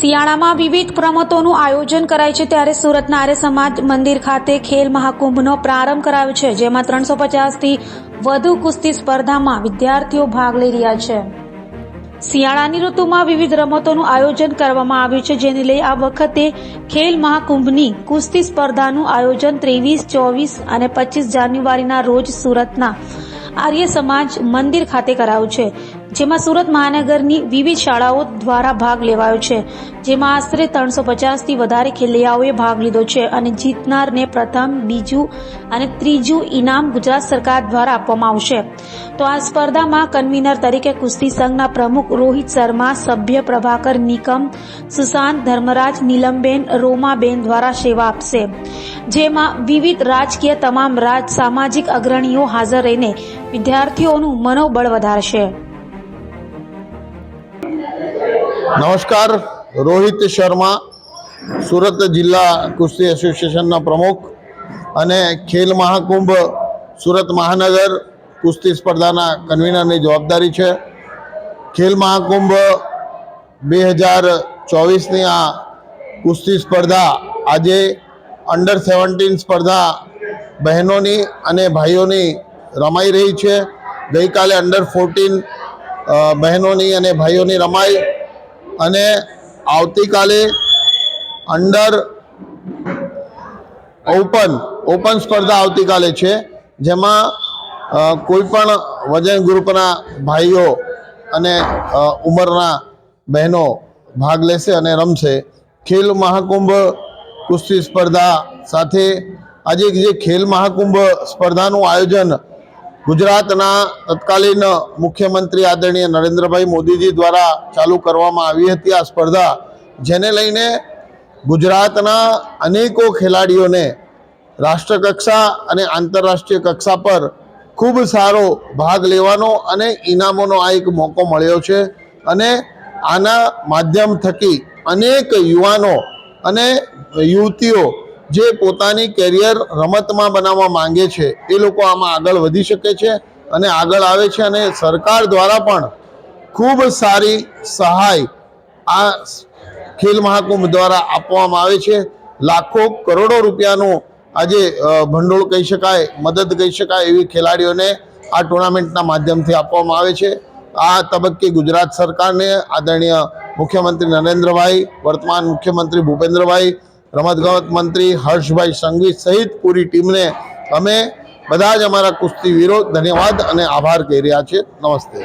શિયાળામાં વિવિધ રમતોનું આયોજન કરાય છે ત્યારે સુરતના આર્ય સમાજ મંદિર ખાતે ખેલ મહાકુંભનો પ્રારંભ કરાયો છે, જેમાં ત્રણસો પચાસથી વધુ કુસ્તી સ્પર્ધામાં વિદ્યાર્થીઓ ભાગ લઈ રહ્યા છે. શિયાળાની ઋતુમાં વિવિધ રમતોનું આયોજન કરવામાં આવ્યું છે, જેને લઈ આ વખતે ખેલ મહાકુંભની કુસ્તી સ્પર્ધાનું આયોજન ત્રેવીસ, ચોવીસ અને પચીસ જાન્યુઆરીના રોજ સુરતના આર્ય સમાજ મંદિર ખાતે કરાયું છે, જેમાં સુરત મહાનગરની વિવિધ શાળાઓ દ્વારા ભાગ લેવાયો છે. જેમાં આશરે ત્રણસો પચાસથી વધારે ખેલૈયાઓએ ભાગ લીધો છે અને જીતનારને પ્રથમ, બીજું અને ત્રીજું ઇનામ ગુજરાત સરકાર દ્વારા આપવામાં આવશે. તો આ સ્પર્ધામાં કન્વીનર તરીકે કુસ્તી સંઘના પ્રમુખ રોહિત શર્મા, સભ્ય પ્રભાકર નિકમ, સુશાંત ધર્મરાજ, નીલમબેન, રોમાબેન દ્વારા સેવા આપશે. જેમાં વિવિધ રાજકીય તમામ રાજ સામાજિક અગ્રણીઓ હાજર રહીને વિદ્યાર્થીઓનું મનોબળ વધારશે. નમસ્કાર, રોહિત શર્મા, સુરત જિલ્લા કુસ્તી એસોસિએશનના પ્રમુખ અને ખેલ મહાકુંભ સુરત મહાનગર કુસ્તી સ્પર્ધાના કન્વીનરની જવાબદારી છે. ખેલ મહાકુંભ બે હજાર ચોવીસની આ કુસ્તી સ્પર્ધા આજે અંડર સેવન્ટીન સ્પર્ધા બહેનોની અને ભાઈઓની રમાઈ રહી છે. ગઈકાલે અંડર ફોર્ટીન બહેનોની અને ભાઈઓની રમાઈ અને આવતીકાલે અંડર ઓપન ઓપન સ્પર્ધા આવતીકાલે છે. જેમાં કોઈપણ કોઈ પણ વજન ગ્રુપના ભાઈઓ અને ઉંમરના બહેનો ભાગ લેશે અને રમશે. ખેલ મહાકુંભ કુસ્તી સ્પર્ધા સાથે આજે જે ખેલ મહાકુંભ સ્પર્ધાનું આયોજન ગુજરાતના તત્કાલીન મુખ્યમંત્રી આદરણીય નરેન્દ્રભાઈ મોદીજી દ્વારા ચાલુ કરવામાં આવી હતી આ સ્પર્ધા, જેને લઈને ગુજરાતના અનેકો ખેલાડીઓને રાષ્ટ્રકક્ષા અને આંતરરાષ્ટ્રીય કક્ષા પર ખૂબ સારો ભાગ લેવાનો અને ઇનામોનો આ એક મોકો મળ્યો છે અને આના માધ્યમ થકી અનેક યુવાનો અને યુવતીઓ જે પોતાની કેરિયર રમતમાં બનાવવા માંગે છે, એ લોકો આમાં આગળ વધી શકે છે અને આગળ આવે છે અને સરકાર દ્વારા પણ ખૂબ સારી સહાય આ ખેલ મહાકુંભ દ્વારા આપવામાં આવે છે. લાખો કરોડો રૂપિયાનું આજે ભંડોળ કહી શકાય, મદદ કહી શકાય એવી ખેલાડીઓને આ ટુર્નામેન્ટના માધ્યમથી આપવામાં આવે છે. આ તબક્કે ગુજરાત સરકારને આદરણીય મુખ્યમંત્રી નરેન્દ્રભાઈ, વર્તમાન મુખ્યમંત્રી ભૂપેન્દ્રભાઈ રમતગમત મંત્રી હર્ષભાઈ સંઘવી સહિત પૂરી ટીમને અમે બધા જ અમારા કુસ્તીવીરો ધન્યવાદ અને આભાર કહી રહ્યા છે. નમસ્તે.